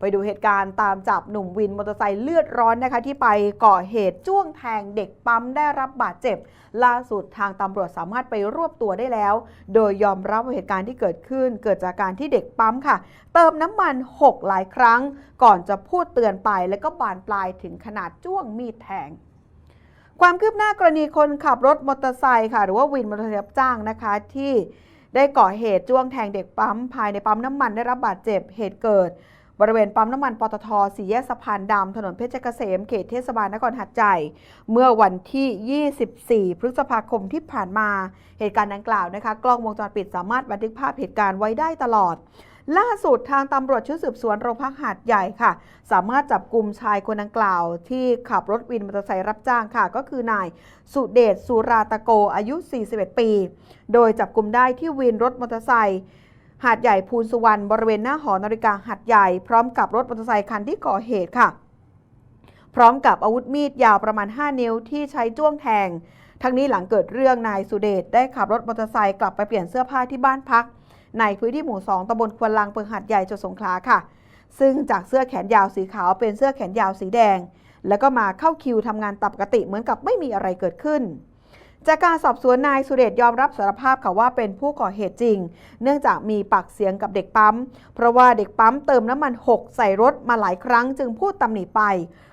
ไปดูเหตุการณ์ตามจับหนุ่มวินมอเตอร์ไซค์เลือดร้อนนะคะที่ไปก่อเหตุจ้วงแทงเด็กปั๊มได้รับบาดเจ็บ ล่าสุดทางตำรวจสามารถไปรวบตัวได้แล้ว โดยยอมรับว่าเหตุการณ์ที่เกิดขึ้น เกิดจากการที่เด็กปั๊มค่ะ เติมน้ำมัน6หลายครั้ง ก่อนจะพูดเตือนไปแล้วก็บานปลายถึงขนาดจ้วงมีดแทงความคืบหน้ากรณีคนขับรถมอเตอร์ไซค์ค่ะ หรือว่าวินมอเตอร์ไซค์รับจ้างนะคะ ที่ได้ก่อเหตุจ้วงแทงเด็กปั๊มภายในปั๊มน้ำมันได้รับบาดเจ็บเหตุเกิด บริเวณปั๊มน้ำมันปตทสี่แยกสะพานดำถนนเพชรเกษมเขตเทศบาลนครหัดใหญ่เมื่อวันที่ 24 พฤษภาคมที่ผ่านมา เหตุการณ์ดังกล่าวนะคะ กล้องวงจรปิดสามารถบันทึกภาพเหตุการณ์ไว้ได้ตลอด ล่าสุดทางตำรวจชุดสืบสวนโรงพักหาดใหญ่ค่ะ สามารถจับกลุ่มชายคนดังกล่าว ที่ขับรถวินมอเตอร์ไซค์รับจ้างค่ะ ก็คือนายสุเดชสุราตะโกอายุ 41 ปี โดยจับกลุ่มได้ที่วินรถมอเตอร์ไซค์ หาดใหญ่ภูลสุวรรณบริเวณหน้าหอนาฬิกาหาดใหญ่พร้อมกับรถมอเตอร์ไซค์คันที่ก่อเหตุค่ะ พร้อมกับอาวุธมีดยาวประมาณ 5 นิ้วที่ใช้จ้วงแทง ทั้งนี้หลังเกิดเรื่องนายสุเดชได้ขับรถมอเตอร์ไซค์กลับไปเปลี่ยนเสื้อผ้าที่บ้านพัก ในพื้นที่หมู่ 2ตำบลควนลังเมืองหัดใหญ่จังหวัดสงขลาค่ะ ซึ่งจากเสื้อแขนยาวสีขาวเป็นเสื้อแขนยาวสีแดง แล้วก็มาเข้าคิวทำงานตามปกติเหมือนกับไม่มีอะไรเกิดขึ้น จากการสอบสวนนายสุเดชยอมรับสารภาพค่ะว่าเป็นผู้ก่อเหตุจริง เนื่องจากมีปากเสียงกับเด็กปั๊ม เพราะว่าเด็กปั๊มเติมน้ำมันหกใส่รถมาหลายครั้งจึงพูดตำหนิไป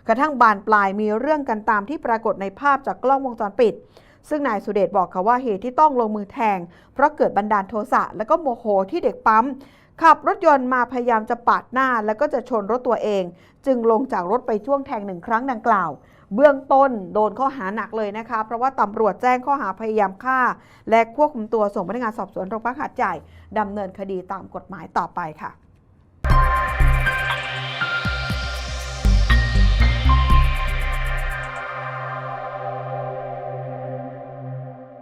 กระทั่งบานปลายมีเรื่องกันตามที่ปรากฏในภาพจากกล้องวงจรปิด ซึ่งนายสุเดชบอกค่ะว่าเหตุที่ต้องลงมือแทง เพราะเกิดบันดาลโทสะและก็โมโหที่เด็กปั๊ม ขับรถยนต์มาพยายามจะปาดหน้าแล้วก็จะชนรถตัวเอง จึงลงจากรถไปช่วงแทงหนึ่งครั้งดังกล่าว เบื้องต้นโดนข้อหาหนักเลยนะคะ เพราะว่าตำรวจแจ้งข้อหาพยายามฆ่า และควบคุมตัวส่งพนักงานสอบสวนโรงพักหาดใหญ่ดำเนินคดีตามกฎหมายต่อไปค่ะ